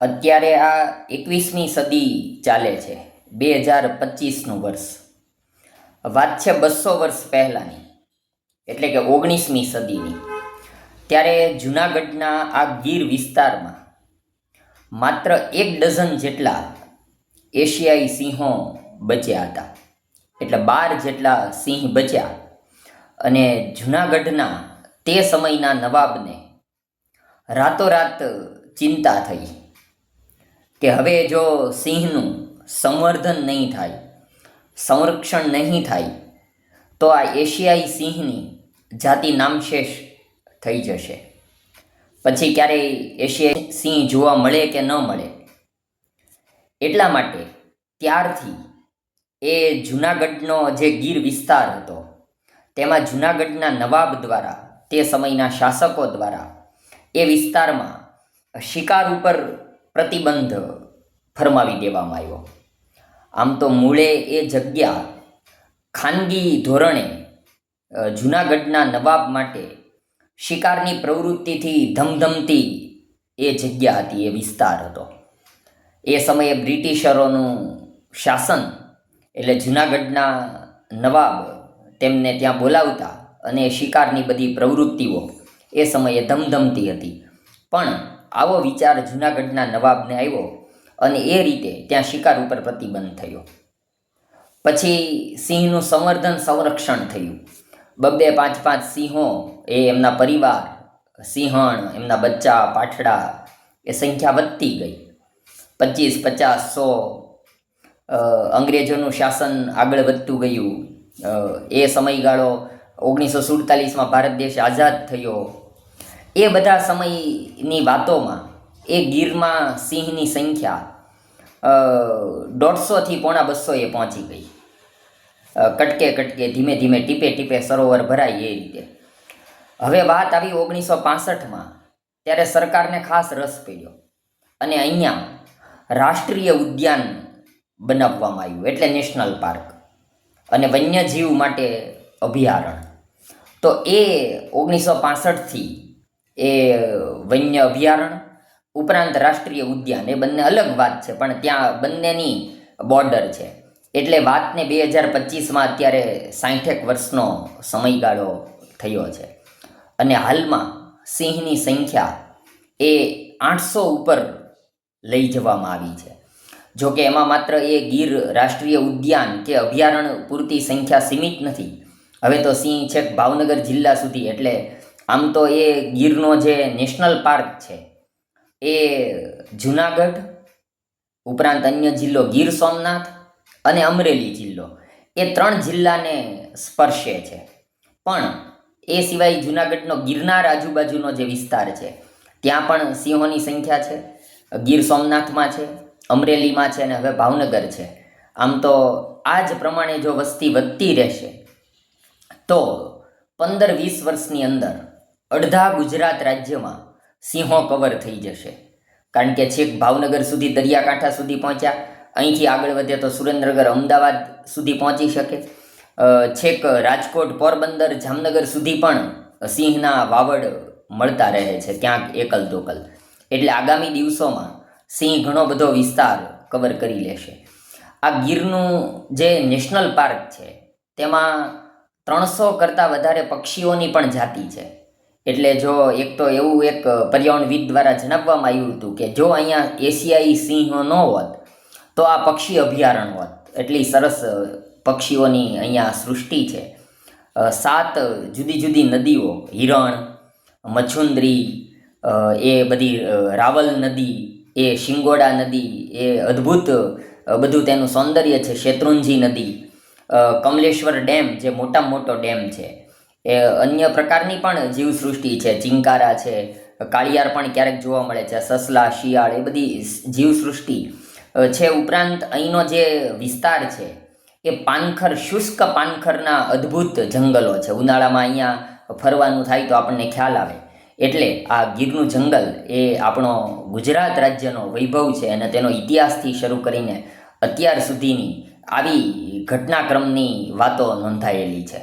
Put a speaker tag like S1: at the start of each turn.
S1: અત્યારે આ એકવીસમી સદી ચાલે છે, બે હજાર પચીસનું વર્ષ. વાત છે બસો વર્ષ પહેલાંની, એટલે કે ઓગણીસમી સદીની. ત્યારે જૂનાગઢના આ ગીર વિસ્તારમાં માત્ર એક ડઝન જેટલા એશિયાઈ સિંહો બચ્યા હતા. એટલે બાર જેટલા સિંહ બચ્યા. અને જૂનાગઢના તે સમયના નવાબને રાતોરાત ચિંતા થઈ. કે હવે જો સિંહનું સંવર્ધન નહીં થાય, સંરક્ષણ નહીં થાય, તો આ એશિયાઈ સિંહની જાતિ નામશેષ થઈ જશે. પછી ક્યારેય એશિયાઈ સિંહ જોવા મળે કે ન મળે? એટલા માટે ત્યારથી એ જૂનાગઢનો જે ગીર વિસ્તાર હતો, તેમાં જૂનાગઢના નવાબ દ્વારા, તે સમયના શાસકો દ્વારા એ વિસ્તારમાં શિકાર ઉપર પ્રતિબંધ ફરમાવી દેવામાં આવ્યો. આમ તો મૂળે એ જગ્યા ખાનગી ધોરણે જૂનાગઢના નવાબ માટે શિકારની પ્રવૃત્તિથી ધમધમતી એ જગ્યા હતી, એ વિસ્તાર હતો. એ સમયે બ્રિટિશરોનું શાસન એટલે જૂનાગઢના નવાબ તેમને ત્યાં બોલાવતા અને શિકારની બધી પ્રવૃત્તિઓ એ સમયે ધમધમતી હતી. પણ આવો વિચાર જૂનાગઢના નવાબને આવ્યો અને એ રીતે ત્યાં શિકાર ઉપર પ્રતિબંધ થયો. પછી સિંહનું સંવર્ધન સંરક્ષણ થયું. બબ્બે પાંચ પાંચ સિંહો એ એમના પરિવાર, સિંહણ, એમના બચ્ચા, પાઠડા એ સંખ્યા વધતી ગઈ. પચીસ, પચાસ, સો અંગ્રેજોનું શાસન આગળ વધતું ગયું. એ સમયગાળો ઓગણીસો સુડતાલીસમાં ભારત દેશ આઝાદ થયો. એ બધા સમયની વાતોમાં એ ગીરમાં સિંહની સંખ્યા દોઢસોથી પોણા બસોએ પહોંચી ગઈ. કટકે કટકે ધીમે ધીમે ટીપે ટીપે સરોવર ભરાય એ રીતે. હવે વાત આવી ઓગણીસો પાસઠમાં, ત્યારે સરકારને ખાસ રસ પડ્યો. અને અહીંયા રાષ્ટ્રીય ઉદ્યાન બનાવવામાં આવ્યું, એટલે નેશનલ પાર્ક. અને વન્યજીવ માટે અભયારણ્ય તો એ ઓગણીસો પાસઠથી એ વન્ય અભયારણ્ય ઉપરાંત રાષ્ટ્રીય ઉદ્યાન, એ બંને અલગ વાત છે, પણ ત્યાં બંનેની બોર્ડર છે. એટલે વાતને બે હજાર પચીસમાં અત્યારે સાઠેક વર્ષનો સમયગાળો થયો છે. અને હાલમાં સિંહની સંખ્યા એ આઠસો ઉપર લઈ જવામાં આવી છે. જો કે એમાં માત્ર એ ગીર રાષ્ટ્રીય ઉદ્યાન કે અભયારણ્ય પૂરતી સંખ્યા સીમિત નથી. હવે તો સિંહ છેક ભાવનગર જિલ્લા સુધી, એટલે આમ તો એ ગીરનો જે નેશનલ પાર્ક છે, એ જુનાગઢ, ઉપરાંત અન્ય જિલ્લો ગીર સોમનાથ અને અમરેલી જિલ્લો, એ ત્રણ જિલ્લાને સ્પર્શે છે. પણ એ સિવાય જુનાગઢનો ગિરનાર આજુબાજુનો જે વિસ્તાર છે, ત્યાં પણ સિંહોની સંખ્યા છે, ગીર સોમનાથમાં છે, અમરેલીમાં છે અને હવે ભાવનગર છે. આમ તો આ જ પ્રમાણે જો વસ્તી વધતી રહેશે, તો પંદર વીસ વર્ષની અંદર અડધા ગુજરાત રાજ્યમાં સિંહો કવર થઈ જશે. કારણ કે છેક ભાવનગર સુધી, દરિયાકાંઠા સુધી પહોંચ્યા. અહીંથી આગળ વધે તો સુરેન્દ્રનગર, અમદાવાદ સુધી પહોંચી શકે. છેક રાજકોટ, પોરબંદર, જામનગર સુધી પણ સિંહના વાવડ મળતા રહે છે ક્યાંક એકલ દોકલ એટલે આગામી દિવસોમાં સિંહ ઘણો બધો વિસ્તાર કવર કરી લેશે. આ ગીરનું જે નેશનલ પાર્ક છે, તેમાં ત્રણસો કરતાં વધારે પક્ષીઓની પણ જાતિ છે. એટલે જો એક તો એવું એક પર્યાવરણવિદ દ્વારા જણાવવામાં આવ્યું હતું કે જો અહીંયા એશિયાઈ સિંહો ન હોત, તો આ પક્ષી અભયારણ્ય હોત. એટલી સરસ પક્ષીઓની અહીંયા સૃષ્ટિ છે. સાત જુદી જુદી નદીઓ, હિરણ, મચ્છુંદરી એ બધી રાવલ નદી, એ શિંગોડા નદી, એ અદ્ભુત બધું તેનું સૌંદર્ય છે. શેત્રુંજી નદી કમલેશ્વર ડેમ જે મોટામાં મોટો ડેમ છે. એ અન્ય પ્રકારની પણ જીવસૃષ્ટિ છે. ચિંકારા છે, કાળિયાર પણ ક્યારેક જોવા મળે છે, સસલા, શિયાળ, એ બધી જીવસૃષ્ટિ છે. ઉપરાંત અહીંનો જે વિસ્તાર છે, એ પાનખર, શુષ્ક પાનખરના અદ્ભુત જંગલો છે. ઉનાળામાં અહીંયા ફરવાનું થાય તો આપણને ખ્યાલ આવે. એટલે આ ગીરનું જંગલ એ આપણો ગુજરાત રાજ્યનો વૈભવ છે અને તેનો ઇતિહાસથી શરૂ કરીને અત્યાર સુધીની આવી ઘટનાક્રમની વાતો નોંધાયેલી છે.